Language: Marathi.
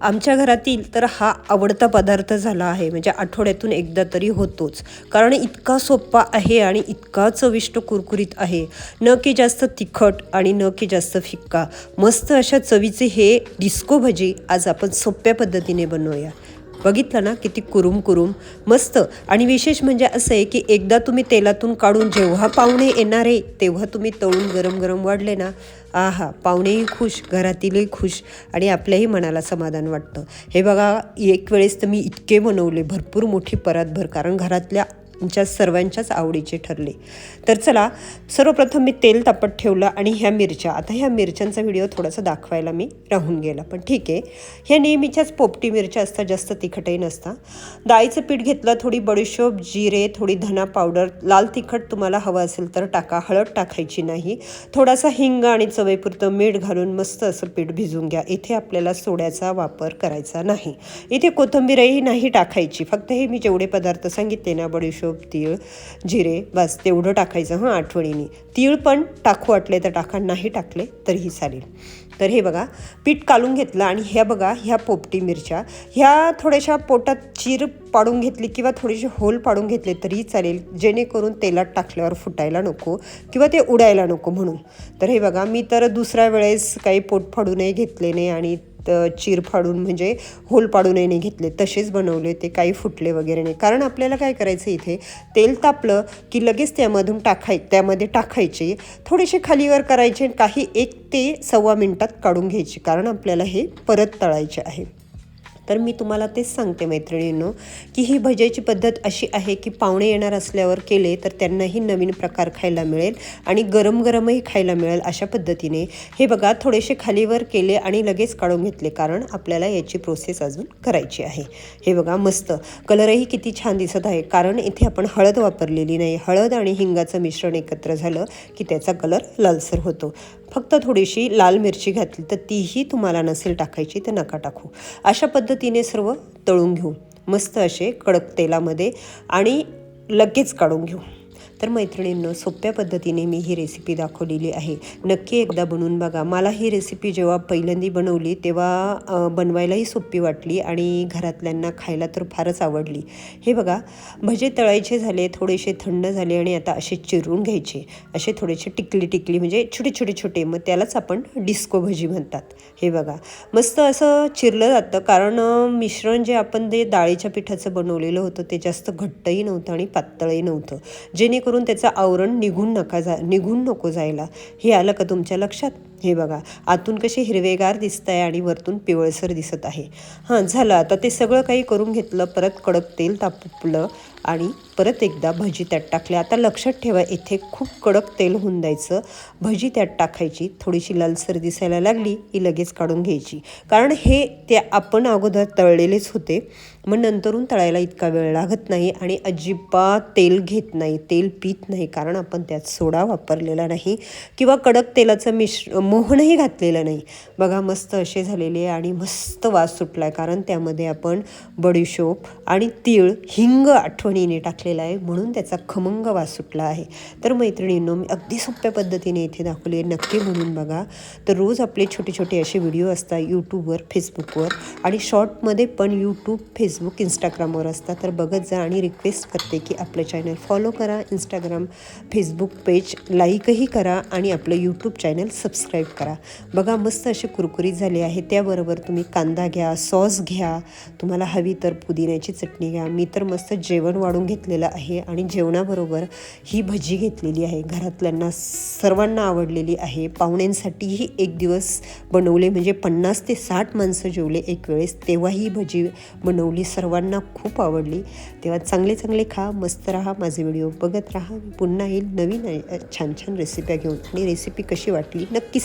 आमच्या घरातील तर हा आवडता पदार्थ झाला आहे. म्हणजे आठवड्यातून एकदा तरी होतोच. कारण इतका सोपा आहे आणि इतका चविष्ट कुरकुरीत आहे. न की जास्त तिखट आणि न की जास्त फिक्का. मस्त अशा चवीचे हे डिस्को भजी आज आपण सोप्या पद्धतीने बनवूया. बघितलं ना किती कुरुम कुरुम मस्त. आणि विशेष म्हणजे असं आहे की एकदा तुम्ही तेलातून काढून जेव्हा पाहुणे येणारे तेव्हा तुम्ही तळून गरम गरम वाढले ना आहा पाहुणेही खुश घरातीलही खुश आणि आपल्याही मनाला समाधान वाटतं. हे बघा एक वेळेस तर मी इतके बनवले भरपूर मोठी परातभर कारण घरातल्या ज्या सर्वांच्याच आवडीचे ठरले. तर चला सर्वप्रथम मी तेल तापत ठेवलं आणि ह्या मिरच्या. आता ह्या मिरच्यांचा व्हिडिओ थोडासा दाखवायला मी राहून गेला पण ठीक आहे. ह्या नेहमीच्याच पोपटी मिरच्या असतात जास्त तिखटही नसता डाळीचं पीठ घेतलं थोडी बडीशोप जिरे थोडी धना पावडर लाल तिखट तुम्हाला हवं असेल तर टाका हळद टाकायची नाही. थोडासा हिंग आणि चवईपुरतं मीठ घालून मस्त असं पीठ भिजून घ्या. इथे आपल्याला सोड्याचा वापर करायचा नाही. इथे कोथिंबीरही नाही टाकायची. फक्त हे मी जेवढे पदार्थ सांगितले ना बडीशोप तीळ जिरे बस तेवढं टाकायचं हां आठवणीने. तीळ पण टाकू वाटले तर टाका नाही टाकले तरीही चालेल. तर हे बघा पीठ कालून घेतलं आणि ह्या बघा ह्या पोपटी मिरच्या. ह्या थोड्याशा पोटात चीर पाडून घेतली किंवा थोडेसे होल पाडून घेतले तरीही चालेल जेणेकरून तेलात टाकल्यावर फुटायला नको किंवा ते उडायला नको म्हणून. तर हे बघा मी तर दुसऱ्या वेळेस काही पोट फाडूनही घेतले नाही आणि चीर फाडून म्हणजे होल पाडूनही नाही घेतले. तसेच बनवले ते काही फुटले वगैरे नाही. कारण आपल्याला काय करायचं इथे? तेल तापलं की लगेच त्यामधून टाकाय त्यामध्ये टाकायचे. थोडेसे खालीवर करायचे आणि काही एक ते सव्वा मिनटात काढून घ्यायचे. कारण आपल्याला हे परत तळायचे आहे. तर मी तुम्हाला तेच सांगते मैत्रिणींनो की ही भजेची पद्धत अशी आहे की पाहुणे येणार असल्यावर केले तर त्यांनाही नवीन प्रकार खायला मिळेल आणि गरम गरमही खायला मिळेल अशा पद्धतीने. हे बघा थोडेसे खालीवर केले आणि लगेच काढून घेतले कारण आपल्याला याची प्रोसेस अजून करायची आहे. हे बघा मस्त. कलरही किती छान दिसत आहे. कारण इथे आपण हळद वापरलेली नाही. हळद आणि हिंगाचं मिश्रण एकत्र झालं की त्याचा कलर लालसर होतो. फक्त थोडीशी लाल मिरची घातली तर तीही तुम्हाला नसेल टाकायची तर नका टाकू. अशा पद्धतीने सर्व तळून घेऊ. मस्त असे कडक तेलामध्ये आणि लगेच काढून घेऊ. तर मैत्रिणींनो सोप्या पद्धतीने मी ही रेसिपी दाखवलेली आहे. नक्की एकदा बनवून बघा. मला ही रेसिपी जेव्हा पहिल्यांदी बनवली तेव्हा बनवायलाही सोपी वाटली आणि घरातल्यांना खायला तर फारच आवडली. हे बघा भजे तळायचे झाले थोडेसे थंड झाले आणि आता असे चिरून घ्यायचे. असे थोडेसे टिकली टिकली म्हणजे छोटे छोटे छोटे मग त्यालाच आपण डिस्को भजी म्हणतात. हे बघा मस्त असं चिरलं जातं. कारण मिश्रण जे आपण ते डाळीच्या पिठाचं बनवलेलं होतं ते जास्त घट्टही नव्हतं आणि पातळही नव्हतं. जेणेकरून त्याचं आवरण निघून नका जा निघून नको जायला. हे आलं का तुमच्या लक्षात? हे बघा आतून कसे हिरवेगार दिसत आहे आणि वरतून पिवळसर दिसत आहे. हां झालं. आता ते सगळं काही करून घेतलं परत कडक तेल तापलं आणि परत एकदा भजी त्यात टाकली. आता लक्षात ठेवा इथे खूप कडक तेल होऊन द्यायचं. भजी त्यात टाकायची थोडीशी लालसर दिसायला लागली की लगेच काढून घ्यायची. कारण हे ते आपण अगोदर तळलेलेच होते. मग नंतरून तळायला इतका वेळ लागत नाही आणि अजिबात तेल घेत नाही तेल पित नाही. कारण आपण त्यात सोडा वापरलेला नाही. किंवा कडक तेलाचं मिश्र मोहनही घातलेलं नाही. बघा मस्त असे झालेले आणि मस्त वास सुटला आहे कारण त्यामध्ये आपण बडीशोप आणि तीळ हिंग आठवणीने टाकलेला आहे. म्हणून त्याचा खमंग वास सुटला आहे. तर मैत्रिणींनो मी अगदी सोप्या पद्धतीने इथे दाखवले नक्की म्हणून बघा. तर रोज आपले छोटे छोटे असे व्हिडिओ असतात यूट्यूबवर फेसबुकवर आणि शॉर्टमध्ये पण यूट्यूब फेसबुक इंस्टाग्रामवर असतात. तर बघत जा आणि रिक्वेस्ट करते की आपलं चॅनल फॉलो करा. इंस्टाग्राम फेसबुक पेज लाईकही करा आणि आपलं यूट्यूब चॅनल सबस्क्राईब करा. बघा मस्त असे कुरकुरीत झाले आहे. त्याबरोबर तुम्ही कांदा घ्या सॉस घ्या. तुम्हाला हवी तर पुदिन्याची चटणी घ्या. मी तर मस्त जेवण वाढून घेतलेलं आहे आणि जेवणाबरोबर ही भजी घेतलेली आहे. घरातल्यांना सर्वांना आवडलेली आहे. पाहुण्यांसाठीही एक दिवस बनवले म्हणजे पन्नास ते साठ माणसं जेवले एक वेळेस तेव्हाही ही भजी बनवली. सर्वांना खूप आवडली. तेव्हा चांगले चांगले खा मस्त राहा माझे व्हिडिओ बघत राहा. मी पुन्हा येईल नवीन छान छान रेसिप्या घेऊन आणि रेसिपी कशी वाटली नक्की